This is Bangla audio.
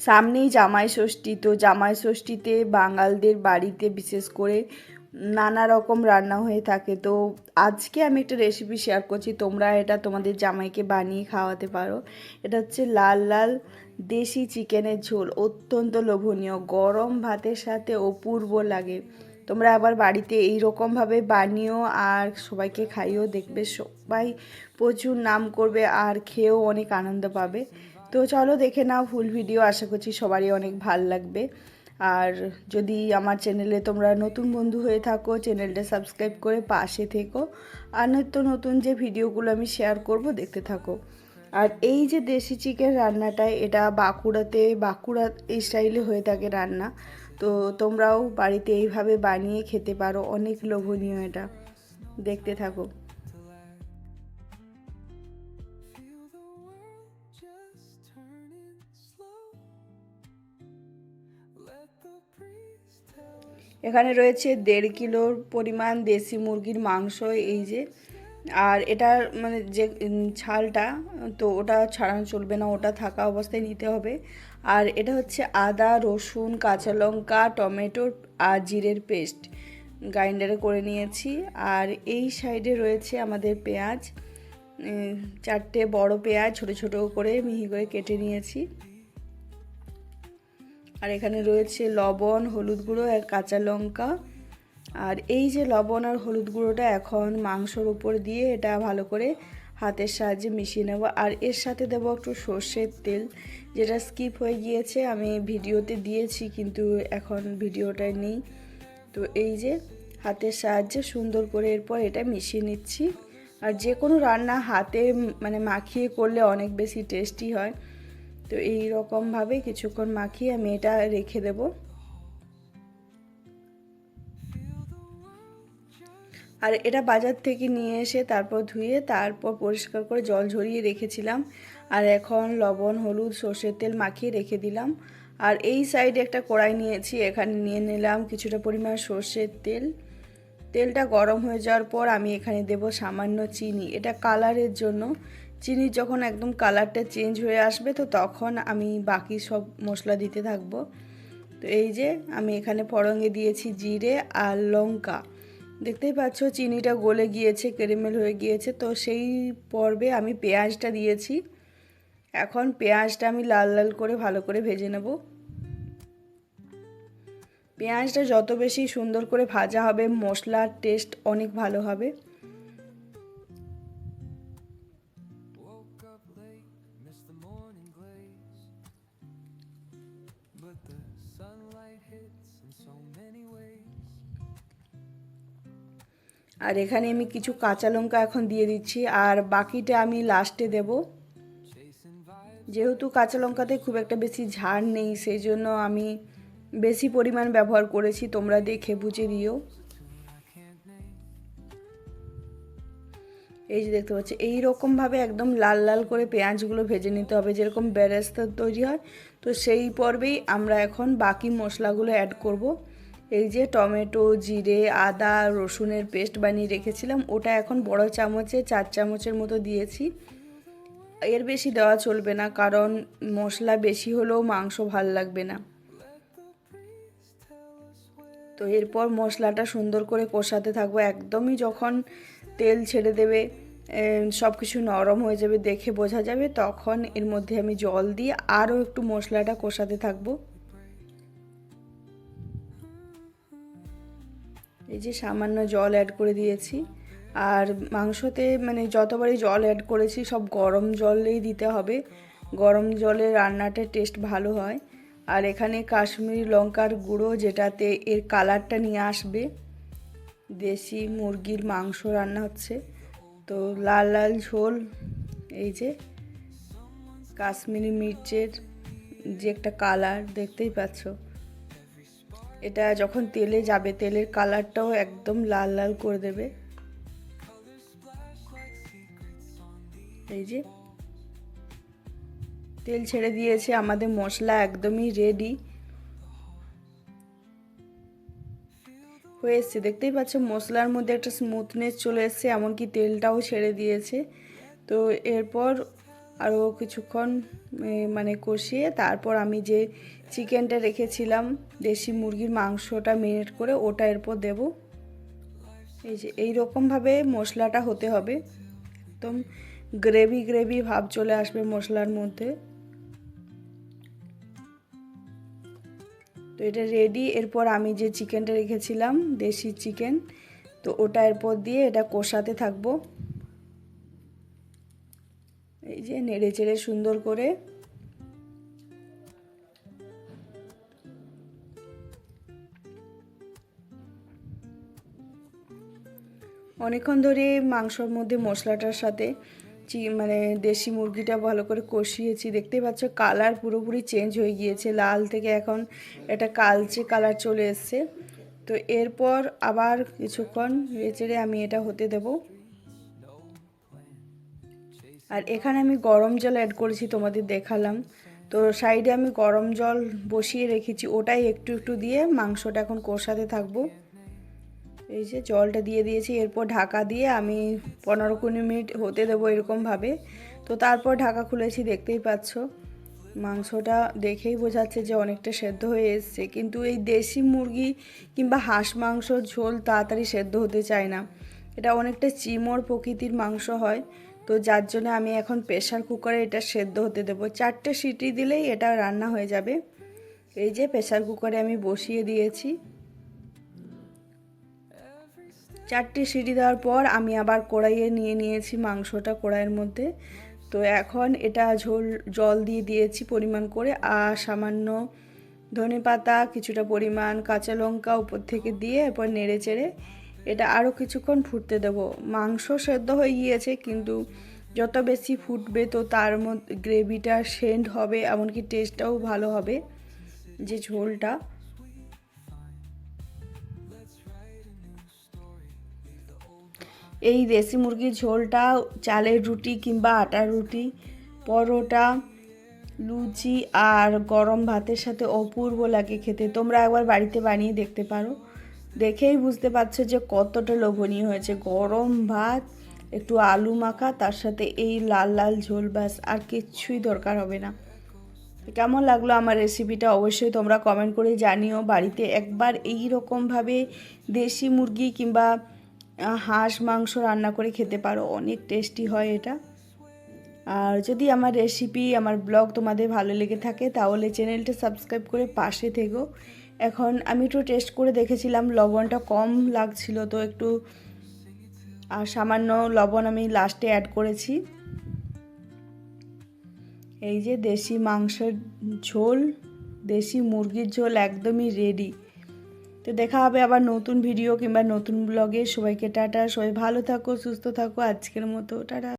সামনেই জামাই ষষ্ঠী তো জামাই ষষ্ঠীতে বাঙালদের বাড়িতে বিশেষ করে নানা রকম রান্না হয়ে থাকে। তো আজকে আমি একটা রেসিপি শেয়ার করছি। তোমরা এটা তোমাদের জামাইকে বানিয়ে খাওয়াতে পারো। এটা হচ্ছে লাল লাল দেশি চিকেনের ঝোল। অত্যন্ত লোভনীয়। গরম ভাতের সাথে অপূর্ব লাগে। তোমরা আবার বাড়িতে এই রকমভাবে বানিয়েও আর সবাইকে খাইয়েও দেখবে সবাই প্রচুর নাম করবে আর খেয়েও অনেক আনন্দ পাবে। তো চলো দেখে নাও ফুল ভিডিও আশা করছি সবারই অনেক ভালো লাগবে। আর যদি আমার চ্যানেলে তোমরা নতুন বন্ধু হয়ে থাকো চ্যানেলটা সাবস্ক্রাইব করে পাশে থেকো। আর নিত্য নতুন যে ভিডিওগুলো আমি শেয়ার করব, দেখতে থাকো। আর এই যে দেশি চিকেন রান্নাটা, এটা বাঁকুড়াতে, বাঁকুড়া এই স্টাইলে হয়ে থাকে রান্না। তো তোমরাও বাড়িতে এইভাবে বানিয়ে খেতে পারো, অনেক লোভনীয় এটা। দেখতে থাকো। এখানে রয়েছে দেড় কিলোর পরিমাণ দেশি মুরগির মাংস, এই যে। আর এটার মানে যে ছালটা, তো ওটা ছাড়ানো চলবে না, ওটা থাকা অবস্থায় নিতে হবে। আর এটা হচ্ছে আদা, রসুন, কাঁচা লঙ্কা, টমেটো আর জিরের পেস্ট। গ্রাইন্ডারে করে নিয়েছি। আর এই সাইডে রয়েছে আমাদের পেঁয়াজ। চারটে বড় পেঁয়াজ ছোট ছোট করে মিহি করে কেটে নিয়েছি। আর এখানে রয়েছে লবণ, হলুদ গুঁড়ো আর কাঁচা লঙ্কা। আর এই যে লবণ আর হলুদ গুঁড়োটা এখন মাংসর উপর দিয়ে এটা ভালো করে হাতের সাহায্যে মিশিয়ে নেব। আর এর সাথে দেবো একটু সর্ষের তেল, যেটা স্কিপ হয়ে গিয়েছে। আমি ভিডিওতে দিয়েছি, কিন্তু এখন ভিডিওটায় নেই। তো এই যে হাতের সাহায্যে সুন্দর করে এরপর এটা মিশিয়ে নিচ্ছি। আর যে কোনো রান্না হাতে মানে মাখিয়ে করলে অনেক বেশি টেস্টি হয়। তো এই রকমভাবে কিছুক্ষণ মাখিয়ে আমি এটা রেখে দেব। আর এটা বাজার থেকে নিয়ে এসে তারপর ধুয়ে, তারপর পরিষ্কার করে জল ঝরিয়ে রেখেছিলাম। আর এখন লবণ, হলুদ, সর্ষের তেল মাখিয়ে রেখে দিলাম। আর এই সাইডে একটা কড়াই নিয়েছি, এখানে নিয়ে নিলাম কিছুটা পরিমাণ সর্ষের তেল। তেলটা গরম হয়ে যাওয়ার পর আমি এখানে দেব সামান্য চিনি। এটা কালারের জন্য। চিনি যখন একদম কালারটা চেঞ্জ হয়ে আসবে, তো তখন আমি বাকি সব মশলা দিতে থাকব। তো এই যে আমি এখানে ফড়ঙে দিয়েছি জিরে আর লঙ্কা। দেখতেই পাচ্ছ চিনিটা গলে গিয়েছে ক্যারামেল হয়ে গিয়েছে, তো সেই পর্বে আমি পেঁয়াজটা দিয়েছি। এখন পেঁয়াজটা আমি লাল লাল করে ভালো করে ভেজে নেব। পেঁয়াজটা যত বেশি সুন্দর করে ভাজা হবে, মশলার টেস্ট অনেক ভালো হবে। আর এখানে আমি কিছু কাঁচা লঙ্কা এখন দিয়ে দিচ্ছি, আর বাকিটা আমি লাস্টে দেব যেহেতু কাঁচা লঙ্কাতে খুব একটা বেশি ঝাড় নেই সেই জন্য আমি বেশি পরিমাণ ব্যবহার করেছি, তোমরা দেখে বুঝে দিও. এই যে দেখতে পাচ্ছি, এই রকমভাবে একদম লাল লাল করে পেঁয়াজগুলো ভেজে নিতে হবে, যেরকম বেরেস্তা তৈরি হয়, তো সেই পর্বেই আমরা এখন বাকি মশলাগুলো অ্যাড করব এই যে টমেটো, জিরে, আদা, রসুনের পেস্ট বানিয়ে রেখেছিলাম। ওটা এখন বড় চামচে, চার চামচের মতো দিয়েছি। এর বেশি দেওয়া চলবে না, কারণ মশলা বেশি হলেও মাংস ভালো লাগবে না। তো এরপর মশলাটা সুন্দর করে কষাতে থাকব। একদমই যখন তেল ছেড়ে দেবে সব কিছু নরম হয়ে যাবে, দেখে বোঝা যাবে, তখন এর মধ্যে আমি জল দিয়ে আরও একটু মশলাটা কষাতে থাকব। এই যে সামান্য জল অ্যাড করে দিয়েছি। আর মাংসতে মানে যতবারই জল অ্যাড করেছি, সব গরম জলেই দিতে হবে। গরম জলে রান্নাটা টেস্ট ভালো হয়। আর এখানে কাশ্মীরি লঙ্কার গুঁড়ো, যেটাতে এর কালারটা নিয়ে আসবে। দেশি মুরগির মাংস রান্না হচ্ছে। তো লাল লাল ঝোল, এই যে কাশ্মীরি মির্চের যে একটা কালার দেখতেই পাচ্ছ। এটা যখন তেলে যাবে, তেলের কালারটাও একদম লাল লাল করে দেবে। এই যে, তেল ছেড়ে দিয়েছে, আমাদের মশলা একদমই রেডি হয়ে এসছে। দেখতেই পাচ্ছ, মশলার মধ্যে একটা স্মুথনেস চলে এসছে, এমনকি তেলটাও ছেড়ে দিয়েছে। তো এরপর আরও কিছুক্ষণ মানে কষিয়ে তারপর আমি যে চিকেনটা রেখেছিলাম, দেশি মুরগির মাংসটা মেরিনেট করে ওটা এরপর দেব। এই যে এই রকমভাবে মশলাটা হতে হবে। একদম গ্রেভি গ্রেভি ভাব চলে আসবে মশলার মধ্যে। তো এটা রেডি এরপর আমি যে চিকেনটা রেখেছিলাম, দেশি চিকেন, তো ওটা এরপর দিয়ে এটা কষাতে থাকব। এই যে নেড়ে চেড়ে সুন্দর করে অনেকক্ষণ ধরে মাংসর মধ্যে মশলাটার সাথে চি- মানে দেশি মুরগিটা ভালো করে কষিয়েছি। দেখতেই পাচ্ছ কালার পুরোপুরি চেঞ্জ হয়ে গিয়েছে। লাল থেকে এখন এটা কালচে কালার চলে এসছে। তো এরপর আবার কিছুক্ষণ নেড়েচেড়ে আমি এটা হতে দেবো। আর এখানে আমি গরম জল অ্যাড করেছি, তোমাদের দেখালাম। তো সাইডে আমি গরম জল বসিয়ে রেখেছি, ওটাই একটু একটু দিয়ে মাংসটা এখন কষাতে থাকব। এই যে জলটা দিয়ে দিয়েছি, এরপর ঢাকা দিয়ে আমি পনেরো কুড়ি মিনিট হতে দেবো এরকমভাবে। তো তারপর ঢাকা খুলেছি, দেখতেই পাচ্ছ। মাংসটা দেখেই বোঝাচ্ছে যে অনেকটা সেদ্ধ হয়ে এসছে। কিন্তু এই দেশি মুরগি কিংবা হাঁস মাংসর ঝোল তাড়াতাড়ি সেদ্ধ হতে চায় না। এটা অনেকটা চিমড় প্রকৃতির মাংস হয়। তো যার জন্য আমি এখন প্রেশার কুকারে এটা সেদ্ধ হতে দেবো। চারটে সিটি দিলেই এটা রান্না হয়ে যাবে। এই যে প্রেশার কুকারে আমি বসিয়ে দিয়েছি। চারটে সিটি দেওয়ার পর আমি আবার কড়াইয়ে নিয়ে নিয়েছি মাংসটা কড়াইয়ের মধ্যে। তো এখন এটা ঝোল, জল দিয়ে দিয়েছি পরিমাণ করে আর সামান্য ধনে পাতা কিছুটা পরিমাণ কাঁচা লঙ্কা উপর থেকে দিয়ে এরপর নেড়ে চেড়ে এটা আরও কিছুক্ষণ ফুটতে দেবো। মাংস সেদ্ধ হয়ে গিয়েছে, কিন্তু যত বেশি ফুটবে তো তার মধ্যে গ্রেভিটা সেন্ট হবে, এমনকি টেস্টটাও ভালো হবে যে ঝোলটা। এই দেশি মুরগির ঝোলটা, চালের রুটি কিংবা আটার রুটি, পরোটা, লুচি আর গরম ভাতের সাথে অপূর্ব লাগে খেতে। তোমরা একবার বাড়িতে বানিয়ে দেখতে পারো। দেখেই বুঝতে পারছ যে কতটা লোভনীয় হয়েছে। গরম ভাত, একটু আলু মাখা, তার সাথে এই লাল লাল ঝোল ব্যাস, আর কিচ্ছুই দরকার হবে না। কেমন লাগল আমার রেসিপিটা অবশ্যই তোমরা কমেন্ট করে জানিও। বাড়িতে একবার এই রকমভাবে দেশি মুরগি কিংবা হাঁস মাংস রান্না করে খেতে পারো। অনেক টেস্টি হয় এটা। আর যদি আমার রেসিপি আমার ব্লগ তোমাদের ভালো লেগে থাকে, তাহলে চ্যানেলটা সাবস্ক্রাইব করে পাশে থেকো। এখন আমি একটু টেস্ট করে দেখেছিলাম, লবণটা কম লাগছিল তো একটু, আর সামান্য লবণ আমি লাস্টে অ্যাড করেছি। এই যে দেশি মাংসের ঝোল, দেশি মুরগির ঝোল একদমই রেডি তো দেখা হবে আবার নতুন ভিডিও কিংবা নতুন ব্লগে সবাইকে টাটা, সবাই ভালো থাকো, সুস্থ থাকো, আজকের মতো, টাটা।